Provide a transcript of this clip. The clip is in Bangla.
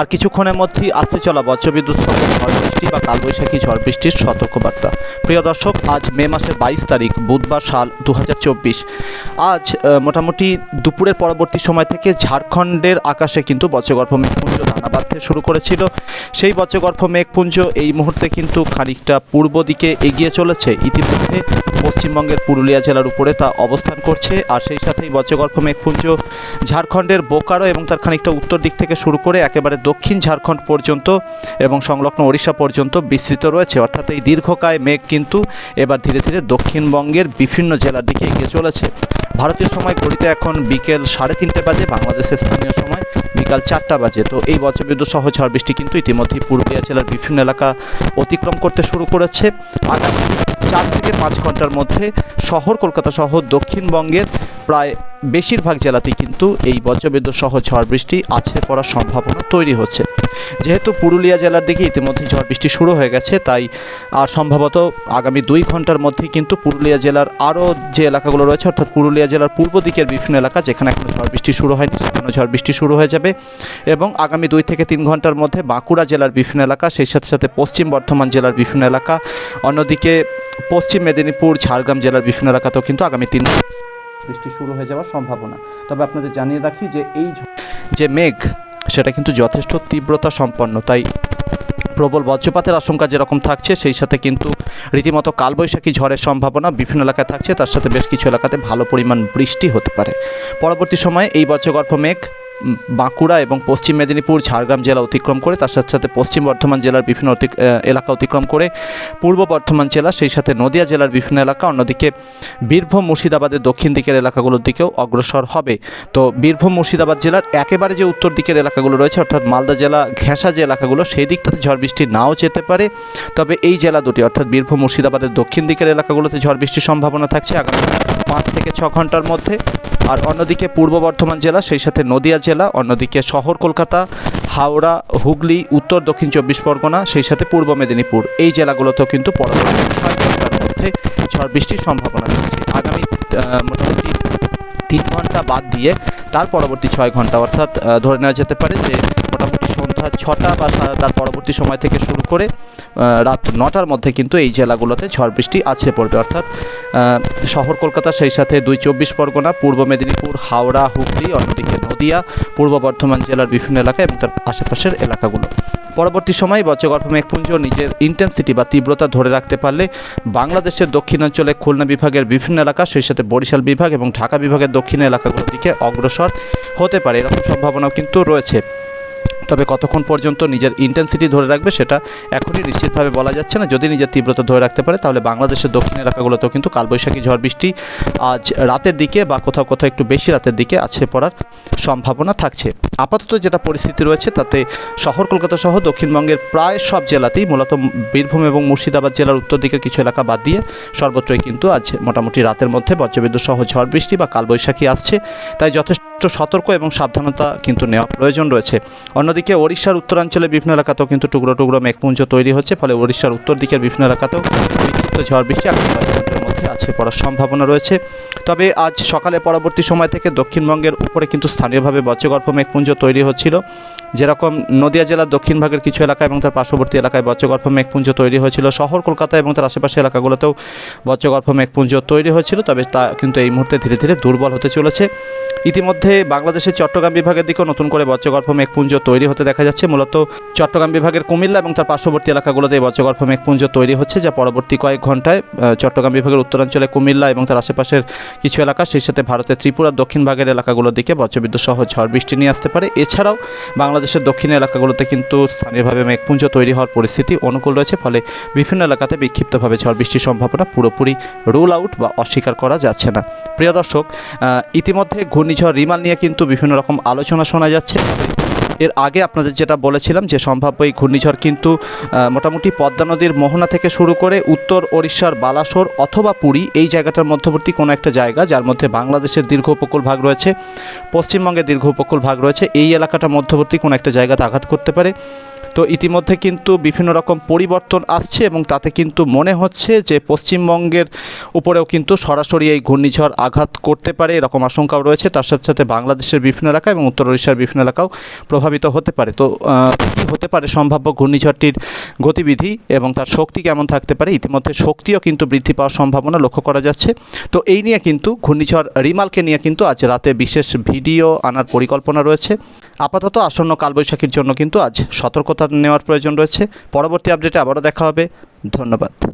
আর কিছুক্ষণের মধ্যেই আসতে চলা বজ্রবিদ্যুৎ ঝড় বৃষ্টি বা কালবৈশাখী ঝড় বৃষ্টির সতর্কবার্তা। প্রিয় দর্শক, আজ মে মাসের বাইশ তারিখ, বুধবার সাল দু হাজার চব্বিশ। আজ মোটামুটি দুপুরের পরবর্তী সময় থেকে ঝাড়খণ্ডের আকাশে কিন্তু বজ্রগর্ভ মেঘপুঞ্জ দানা বাঁধতে শুরু করেছিল। সেই বজ্রগর্ভ মেঘপুঞ্জ এই মুহূর্তে কিন্তু খানিকটা পূর্ব দিকে এগিয়ে চলেছে। ইতিমধ্যে পশ্চিমবঙ্গের পুরুলিয়া জেলার উপরে তা অবস্থান করছে আর সেই সাথেই বজ্রগর্ভ মেঘপুঞ্জ ঝাড়খণ্ডের বোকারো এবং তার খানিকটা উত্তর দিক থেকে শুরু করে একেবারে দক্ষিণ ঝাড়খণ্ড পর্যন্ত এবং সংলগ্ন ওড়িশা পর্যন্ত বিস্তৃত রয়েছে। অর্থাৎ এই দীর্ঘকায় মেঘ কিন্তু এবার ধীরে ধীরে দক্ষিণবঙ্গের বিভিন্ন জেলার দিকে এগিয়ে চলেছে। ভারতীয় সময় ঘড়িতে এখন বিকেল সাড়ে তিনটে বাজে, বাংলাদেশের স্থানীয় সময় বিকাল চারটা বাজে। তো এই বজ্রবিদ্যুৎ সহ ঝড় বৃষ্টি কিন্তু ইতিমধ্যেই পুরুলিয়া জেলার বিভিন্ন এলাকা অতিক্রম করতে শুরু করেছে। আগামী চার থেকে পাঁচ ঘণ্টার মধ্যে শহর কলকাতা সহ দক্ষিণবঙ্গের প্রায় বেশিরভাগ জেলাতেই কিন্তু এই বজ্রবিদ্যুৎ সহ ঝড় বৃষ্টি আছে পড়ার সম্ভাবনা তৈরি হচ্ছে। যেহেতু পুরুলিয়া জেলার দিকে ইতিমধ্যে ঝড় বৃষ্টি শুরু হয়ে গেছে, তাই আর সম্ভবত আগামী দুই ঘণ্টার মধ্যেই কিন্তু পুরুলিয়া জেলার আরও যে এলাকাগুলো রয়েছে, অর্থাৎ পুরুলিয়া জেলার পূর্ব দিকের বিভিন্ন এলাকা যেখানে এখনও ঝড় বৃষ্টি শুরু হয়নি সেখানে ঝড় বৃষ্টি শুরু হয়ে যাবে। এবং আগামী দুই থেকে তিন ঘণ্টার মধ্যে বাঁকুড়া জেলার বিভিন্ন এলাকা, সেই সাথে সাথে পশ্চিম বর্ধমান জেলার বিভিন্ন এলাকা, অন্যদিকে পশ্চিম মেদিনীপুর, ঝাড়গ্রাম জেলার বিভিন্ন এলাকাতেও কিন্তু আগামী তিন বৃষ্টি শুরু হয়ে যাওয়ার সম্ভাবনা। তবে আপনাদের জানিয়ে রাখি যে এই যে মেঘ, সেটা কিন্তু যথেষ্ট তীব্রতা সম্পন্ন। তাই প্রবল বজ্রপাতের আশঙ্কা যেরকম থাকছে, সেই সাথে কিন্তু রীতিমতো কালবৈশাখী ঝড়ের সম্ভাবনা বিভিন্ন এলাকায় থাকছে। তার সাথে বেশ কিছু এলাকাতে ভালো পরিমাণ বৃষ্টি হতে পারে। পরবর্তী সময়ে এই বজ্রগর্ভ মেঘ বাঁকুড়া এবং পশ্চিম মেদিনীপুর, ঝাড়গ্রাম জেলা অতিক্রম করে, তার সাথে সাথে পশ্চিম বর্ধমান জেলার বিভিন্ন এলাকা অতিক্রম করে, পূর্ব বর্ধমান জেলা, সেই সাথে নদিয়া জেলার বিভিন্ন এলাকা, অন্যদিকে বীরভূম, মুর্শিদাবাদের দক্ষিণ দিকের এলাকাগুলোর দিকেও অগ্রসর হবে। তো বীরভূম, মুর্শিদাবাদ জেলার একেবারে যে উত্তর দিকের এলাকাগুলো রয়েছে, অর্থাৎ মালদা জেলা, ঘেঁষা যে এলাকাগুলো, সেই দিকটাতে ঝড় বৃষ্টি নাও যেতে পারে। তবে এই জেলা দুটি, অর্থাৎ বীরভূম, মুর্শিদাবাদের দক্ষিণ দিকের এলাকাগুলোতে ঝড় বৃষ্টির সম্ভাবনা থাকছে আগামী পাঁচ থেকে ছ ঘণ্টার মধ্যে। আর অন্যদিকে পূর্ব বর্ধমান জেলা, সেই সাথে নদিয়া জেলা, অন্যদিকে শহর কলকাতা, হাওড়া, হুগলি, উত্তর, দক্ষিণ চব্বিশ পরগনা, সেই সাথে পূর্ব মেদিনীপুর। এই জেলাগুলোতেও কিন্তু পরবর্তী ঘণ্টার মধ্যে ঝড় বৃষ্টির সম্ভাবনা রয়েছে। আগামী মোটামুটি তিন ঘণ্টা বাদ দিয়ে তার পরবর্তী ছয় ঘণ্টা অর্থাৎ ধরে নেওয়া যেতে পারে যে মোটামুটি ছটা বা তার পরবর্তী সময় থেকে শুরু করে রাত নটার মধ্যে কিন্তু এই জেলাগুলোতে ঝড় বৃষ্টি আছে পড়বে। অর্থাৎ শহর কলকাতা সেই সাথে দুই চব্বিশ পরগনা, পূর্ব মেদিনীপুর, হাওড়া, হুগলি, অন্যদিকে নদিয়া, পূর্ব বর্ধমান জেলার বিভিন্ন এলাকা এবং তার আশেপাশের এলাকাগুলো। পরবর্তী সময়ে বজ্রগর্ভ মেঘপুঞ্জ নিজের ইন্টেন্সিটি বা তীব্রতা ধরে রাখতে পারলে বাংলাদেশের দক্ষিণাঞ্চলে খুলনা বিভাগের বিভিন্ন এলাকা, সেই সাথে বরিশাল বিভাগ এবং ঢাকা বিভাগের দক্ষিণ এলাকাগুলোর দিকে অগ্রসর হতে পারে। এরকম সম্ভাবনাও কিন্তু রয়েছে। তবে কতক্ষণ পর্যন্ত নিজের ইন্টেন্সিটি ধরে রাখবে সেটা এখনই নিশ্চিতভাবে বলা যাচ্ছে না। যদি নিজের তীব্রতা ধরে রাখতে পারে, তাহলে বাংলাদেশের দক্ষিণ এলাকাগুলোতেও কিন্তু কালবৈশাখী ঝড় বৃষ্টি আজ রাতের দিকে বা কোথাও কোথাও একটু বেশি রাতের দিকে আছে পড়ার সম্ভাবনা থাকছে। আপাতত যেটা পরিস্থিতি রয়েছে, তাতে শহর কলকাতা সহ দক্ষিণবঙ্গের প্রায় সব জেলাতেই, মূলত বীরভূম এবং মুর্শিদাবাদ জেলার উত্তর দিকের কিছু এলাকা বাদ দিয়ে সর্বত্রই কিন্তু আজ মোটামুটি রাতের মধ্যে বজ্রবিদ্যুৎ সহ ঝড় বৃষ্টি বা কালবৈশাখী আসছে। তাই যথেষ্ট সতর্ক এবং সাবধানতা কিন্তু নেওয়া প্রয়োজন রয়েছে। অন্যদিকে ওড়িশার উত্তরাঞ্চলে বিভিন্ন এলাকাতেও কিন্তু টুকরো টুকরো মেঘপুঞ্জ তৈরি হচ্ছে, ফলে ওড়িশার উত্তর দিকের বিভিন্ন এলাকাতেও বিক্ষিপ্ত ঝড় বৃষ্টি আছে, পড়ার সম্ভাবনা রয়েছে। তবে আজ সকালে পরবর্তী সময় থেকে দক্ষিণবঙ্গের উপরে কিন্তু স্থানীয়ভাবে বজ্রগর্ভ মেঘপুঞ্জ তৈরি হচ্ছিল। যেরকম নদিয়া জেলার দক্ষিণ ভাগের কিছু এলাকা এবং তার পার্শ্ববর্তী এলাকায় বজ্রগর্ভ মেঘপুঞ্জ তৈরি হয়েছিল। শহর কলকাতা এবং তার আশেপাশে এলাকাগুলোতেও বজ্রগর্ভ মেঘপুঞ্জ তৈরি হয়েছিল, তবে তা কিন্তু এই মুহূর্তে ধীরে ধীরে দুর্বল হতে চলেছে। ইতিমধ্যে বাংলাদেশের চট্টগ্রাম বিভাগের দিকেও নতুন করে বজ্রগর্ভ মেঘপুঞ্জ তৈরি হতে দেখা যাচ্ছে। মূলত চট্টগ্রাম বিভাগের কুমিল্লা এবং তার পার্শ্ববর্তী এলাকাগুলোতে বজ্রগর্ভ মেঘপুঞ্জ তৈরি হচ্ছে, যা পরবর্তী কয়েক ঘন্টায় চট্টগ্রাম বিভাগের উত্তরাঞ্চলে কুমিল্লা এবং তার আশেপাশের কিছু এলাকা, সেই সাথে ভারতের ত্রিপুরার দক্ষিণ ভাগের এলাকাগুলোর দিকে বজ্রবিদ্যুৎ সহ ঝড় বৃষ্টি নিয়ে আসতে পারে। এছাড়াও বাংলাদেশের দক্ষিণ এলাকাগুলোতে কিন্তু স্থানীয়ভাবে মেঘপুঞ্জ তৈরি হওয়ার পরিস্থিতি অনুকূল রয়েছে, ফলে বিভিন্ন এলাকাতে বিক্ষিপ্তভাবে ঝড় বৃষ্টির সম্ভাবনা পুরোপুরি রুল আউট বা অস্বীকার করা যাচ্ছে না। প্রিয় দর্শক ইতিমধ্যে ঘূর্ণিঝড় রিমাল নিয়ে কিন্তু বিভিন্ন রকম আলোচনা শোনা যাচ্ছে। এর আগে আপনাদের যেটা বলেছিলাম যে সম্ভাব্য এই ঘূর্ণিঝড় কিন্তু মোটামুটি পদ্মা নদীর মোহনা থেকে শুরু করে উত্তর ওড়িশার বালাসোর অথবা পুরী এই জায়গাটার মধ্যবর্তী কোনো একটা জায়গা যার মধ্যে বাংলাদেশের দীর্ঘ উপকূল ভাগ রয়েছে পশ্চিমবঙ্গের দীর্ঘ উপকূল ভাগ রয়েছে, এই এলাকাটা মধ্যবর্তী কোনো একটা জায়গাতে আঘাত করতে পারে। তো ইতিমধ্যে কিন্তু বিভিন্ন রকম পরিবর্তন আসছে এবং তাতে কিন্তু মনে হচ্ছে যে পশ্চিমবঙ্গের উপরেও কিন্তু সরাসরি এই ঘূর্ণিঝড় আঘাত করতে পারে এরকম আশঙ্কাও রয়েছে। তার সাথে সাথে বাংলাদেশের বিভিন্ন এলাকা এবং উত্তর ওড়িশার বিভিন্ন এলাকাও প্রভাবিত প্রভাবিত হতে পারে। তো কী হতে পারে সম্ভাব্য ঘূর্ণিঝড়টির গতিবিধি এবং তার শক্তি কেমন থাকতে পারে? ইতিমধ্যে শক্তিও কিন্তু বৃদ্ধি পাওয়ার সম্ভাবনা লক্ষ্য করা যাচ্ছে। তো, এই নিয়ে কিন্তু ঘূর্ণিঝড় রিমালকে নিয়ে কিন্তু আজ রাতে বিশেষ ভিডিও আনার পরিকল্পনা রয়েছে। আপাতত আসন্ন কালবৈশাখীর জন্য কিন্তু আজ সতর্কতা নেওয়ার প্রয়োজন রয়েছে। পরবর্তী আপডেটে আবারও দেখা হবে। ধন্যবাদ।